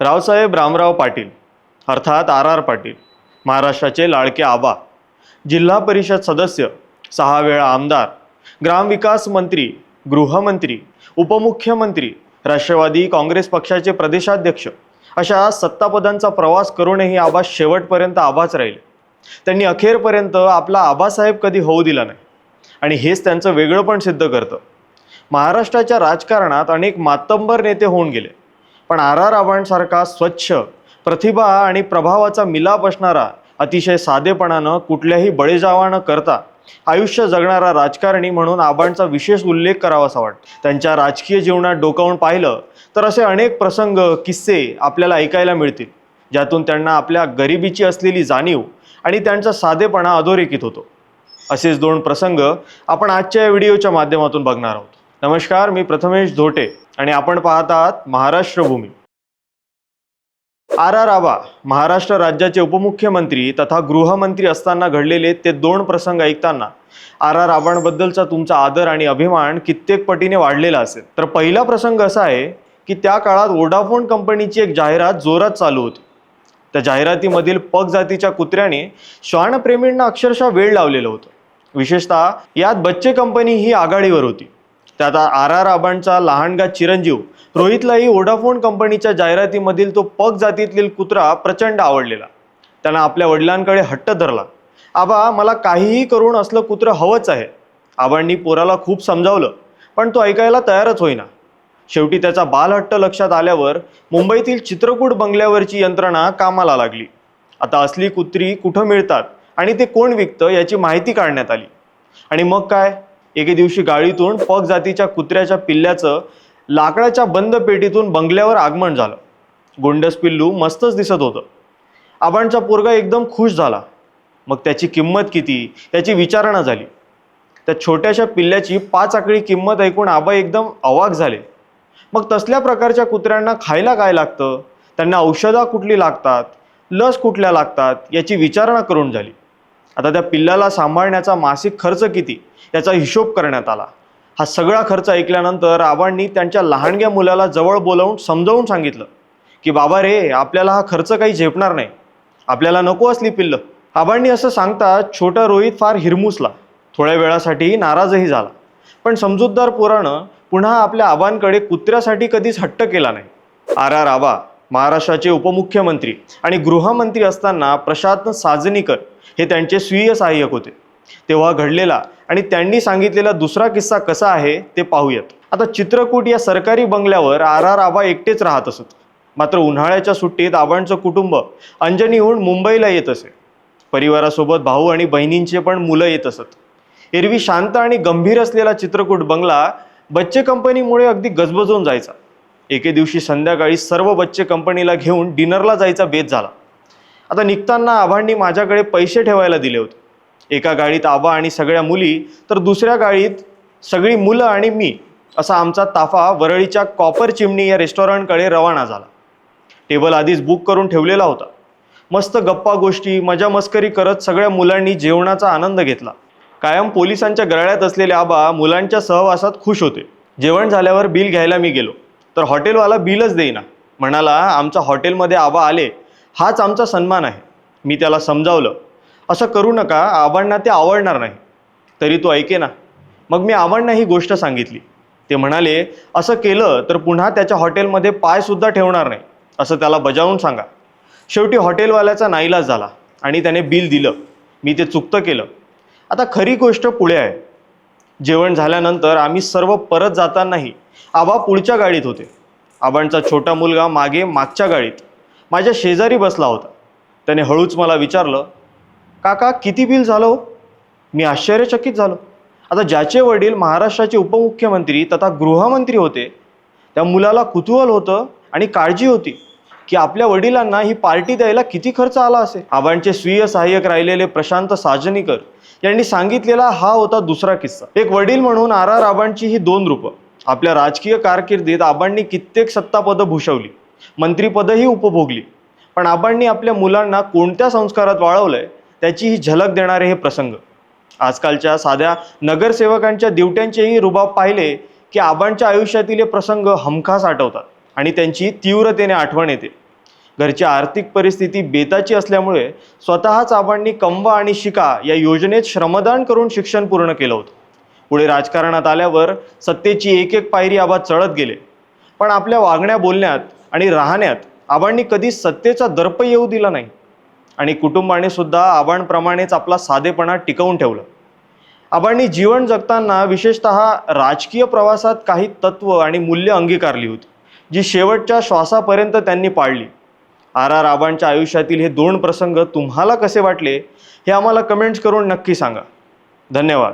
रावसाहेब रामराव पाटील अर्थात R R Patil महाराष्ट्राचे लाडके आबा जिल्हा परिषद सदस्य सहा वेळा आमदार ग्रामविकास मंत्री गृहमंत्री उपमुख्यमंत्री राष्ट्रवादी काँग्रेस पक्षाचे प्रदेशाध्यक्ष अशा सत्तापदांचा प्रवास करूनही आबा शेवटपर्यंत आबाच राहिले. त्यांनी अखेरपर्यंत आपला आबासाहेब कधी होऊ दिला नाही. आणि हेच त्यांचं वेगळं पण सिद्ध करतं. महाराष्ट्राच्या राजकारणात अनेक मातंबर नेते होऊन गेले. पण आर आर आबांसारखा स्वच्छ प्रतिभा आणि प्रभावाचा मिलाप असणारा अतिशय साधेपणानं कुठल्याही बळीजावा न करता आयुष्य जगणारा राजकारणी म्हणून आबांचा विशेष उल्लेख करावासा वाटतो. त्यांच्या राजकीय जीवनात डोकावून पाहिलं तर असे अनेक प्रसंग किस्से आपल्याला ऐकायला मिळतील ज्यातून त्यांना आपल्या गरिबीची असलेली जाणीव आणि त्यांचा साधेपणा अधोरेखित होतो. असेच दोन प्रसंग आपण आजच्या या व्हिडिओच्या माध्यमातून बघणार आहोत. नमस्कार मी प्रथमेश धोटे आणि आपण पाहत आहात महाराष्ट्र भूमी आर आर आबा महाराष्ट्र राज्याचे उपमुख्यमंत्री तथा गृहमंत्री असताना घडलेले ते दोन प्रसंग ऐकताना आर आर आबांबद्दलचा तुमचा आदर आणि अभिमान कित्येक पटीने वाढलेला असेल. तर पहिला प्रसंग असा आहे की त्या काळात वोडाफोन कंपनीची एक जाहिरात जोरात चालू होती. त्या जाहिरातीमधील पग जातीच्या कुत्र्याने श्वानप्रेमींना अक्षरशः वेळ लावलेलं होतं. विशेषतः यात बच्चे कंपनी ही आघाडीवर होती. त्यात आर आर आबांचा लहानगा चिरंजीव रोहितलाही वोडाफोन कंपनीच्या जाहिरातीमधील तो पग जातीतील कुत्रा प्रचंड आवडलेला. त्यानं आपल्या वडिलांकडे हट्ट धरला. आबा मला काहीही करून असलं कुत्रं हवंच आहे. आबांनी पोराला खूप समजावलं पण तो ऐकायला तयारच होईना. शेवटी त्याचा बालहट्ट लक्षात आल्यावर मुंबईतील चित्रकूट बंगल्यावरची यंत्रणा कामाला लागली. आता असली कुत्री कुठं मिळतात आणि ते कोण विकतं याची माहिती काढण्यात आली. आणि मग काय? एके दिवशी गाळीतून पग जातीच्या कुत्र्याच्या पिल्ल्याचं लाकडाच्या बंद पेटीतून बंगल्यावर आगमन झालं. गोंडस पिल्लू मस्तच दिसत होतं. आबांचा पोरगा एकदम खुश झाला. मग त्याची किंमत किती? त्याची विचारणा झाली. त्या छोट्याशा पिल्ल्याची पाच आकडी किंमत ऐकून आबा एकदम अवाक झाले. मग तसल्या प्रकारच्या कुत्र्यांना खायला काय लागतं? त्यांना औषधा कुठली लागतात? लस कुठल्या लागतात? याची विचारणा करून झाली. आता त्या पिल्लाला सांभाळण्याचा मासिक खर्च किती याचा हिशोब करण्यात आला. हा सगळा खर्च ऐकल्यानंतर आबांनी त्यांच्या लहानग्या मुलाला जवळ बोलावून समजावून सांगितलं की बाबा रे आपल्याला हा खर्च काही झेपणार नाही. आपल्याला नको असली पिल्लं. आबांनी असं सांगता छोटा रोहित फार हिरमुसला. थोड्या वेळासाठी नाराजही झाला. पण समजूतदार पोरानं पुन्हा आपल्या आबांकडे कुत्र्यासाठी कधीच हट्ट केला नाही. आर आर आबा महाराष्ट्राचे उपमुख्यमंत्री आणि गृहमंत्री असताना प्रशांत साजनीकर हे त्यांचे स्वीय सहाय्यक होते. तेव्हा घडलेला आणि त्यांनी सांगितलेला दुसरा किस्सा कसा आहे ते पाहूयात. आता चित्रकूट या सरकारी बंगल्यावर आर आर आबा एकटेच राहत असत. मात्र उन्हाळ्याच्या सुट्टीत आबांचं कुटुंब अंजनीहून मुंबईला येत असे. परिवारासोबत भाऊ आणि बहिणींचे पण मुलं येत असत. एरवी शांत आणि गंभीर असलेला चित्रकूट बंगला बच्चे कंपनीमुळे अगदी गजबजून जायचा. एके दिवशी संध्याकाळी सर्व बच्चे कंपनीला घेऊन डिनरला जायचा बेत झाला. आता निघताना आबांनी माझ्याकडे पैसे ठेवायला दिले होते. एका गाडीत आबा आणि सगळ्या मुली तर दुसऱ्या गाडीत सगळी मुलं आणि मी असा आमचा ताफा वरळीच्या कॉपर चिमणी या रेस्टॉरंटकडे रवाना झाला. टेबल आधीच बुक करून ठेवलेला होता. मस्त गप्पा गोष्टी मजा मस्करी करत सगळ्या मुलांनी जेवणाचा आनंद घेतला. कायम पोलिसांच्या गळ्यात असलेले आबा मुलांच्या सहवासात खुश होते. जेवण झाल्यावर बिल घ्यायला मी गेलो. तर हॉटेलवाला बिलच देईना. म्हणाला आमच्या हॉटेलमध्ये आबा आले हाच आमचा सन्मान आहे. मी त्याला समजावलं. असं करू नका आबांना ते आवडणार नाही. तरी तो ऐके ना. मग मी आबांना ही गोष्ट सांगितली. ते म्हणाले असं केलं तर पुन्हा त्याच्या हॉटेलमध्ये पायसुद्धा ठेवणार नाही. असं त्याला बजावून सांगा. शेवटी हॉटेलवाल्याचा नाईलाज झाला आणि त्याने बिल दिलं. मी ते चुकतं केलं. आता खरी गोष्ट पुढे आहे. जेवण झाल्यानंतर आम्ही सर्व परत जातानाही आबा पुढच्या गाडीत होते. आबांचा छोटा मुलगा मागे मागच्या गाडीत. माझ्या शेजारी बसला होता. त्याने हळूच मला विचारलं काका किती बिल झालं हो?" मी आश्चर्यचकित झालो. आता ज्याचे वडील महाराष्ट्राचे उपमुख्यमंत्री तथा गृहमंत्री होते त्या मुलाला कुतूहल होतं आणि काळजी होती की आपल्या वडिलांना ही पार्टी द्यायला किती खर्च आला असेल. आबांचे स्वीय सहाय्यक राहिलेले प्रशांत साजनीकर यांनी सांगितलेला हा होता दुसरा किस्सा. एक वडील म्हणून आर आर आबांची ही दोन रूपं. आपल्या राजकीय कारकिर्दीत आबांनी कित्येक सत्तापदं भूषवली. मंत्रीपदही उपभोगली. पण आबांनी आपल्या मुलांना कोणत्या संस्कारात वाळवलंय त्याची ही झलक देणारे हे प्रसंग. आजकालच्या साध्या नगरसेवकांच्या दिवट्यांचेही रुबाब पाहिले की आबांच्या आयुष्यातील हे प्रसंग हमखास आठवतात आणि त्यांची तीव्रतेने आठवण येते. घरची आर्थिक परिस्थिती बेताची असल्यामुळे स्वतःच आबांनी कंवा आणि शिका या योजनेत श्रमदान करून शिक्षण पूर्ण केलं होतं. पुढे राजकारणात आल्यावर सत्तेची एक एक पायरी आबा चढत गेले. पण आपल्या वागण्या बोलण्यात आणि राहण्यात आबांनी कधी सत्तेचा दर्प येऊ दिला नाही. आणि कुटुंबाने सुद्धा आबांप्रमाणेच आपला साधेपणा टिकवून ठेवलं. आबांनी जीवन जगताना विशेषत राजकीय प्रवासात काही तत्व आणि मूल्य अंगीकारली होती जी शेवटच्या श्वासापर्यंत त्यांनी पाळली. आर आर आबांच्या आयुष्यातील हे दोन प्रसंग तुम्हाला कसे वाटले हे आम्हाला कमेंट्स करून नक्की सांगा. धन्यवाद.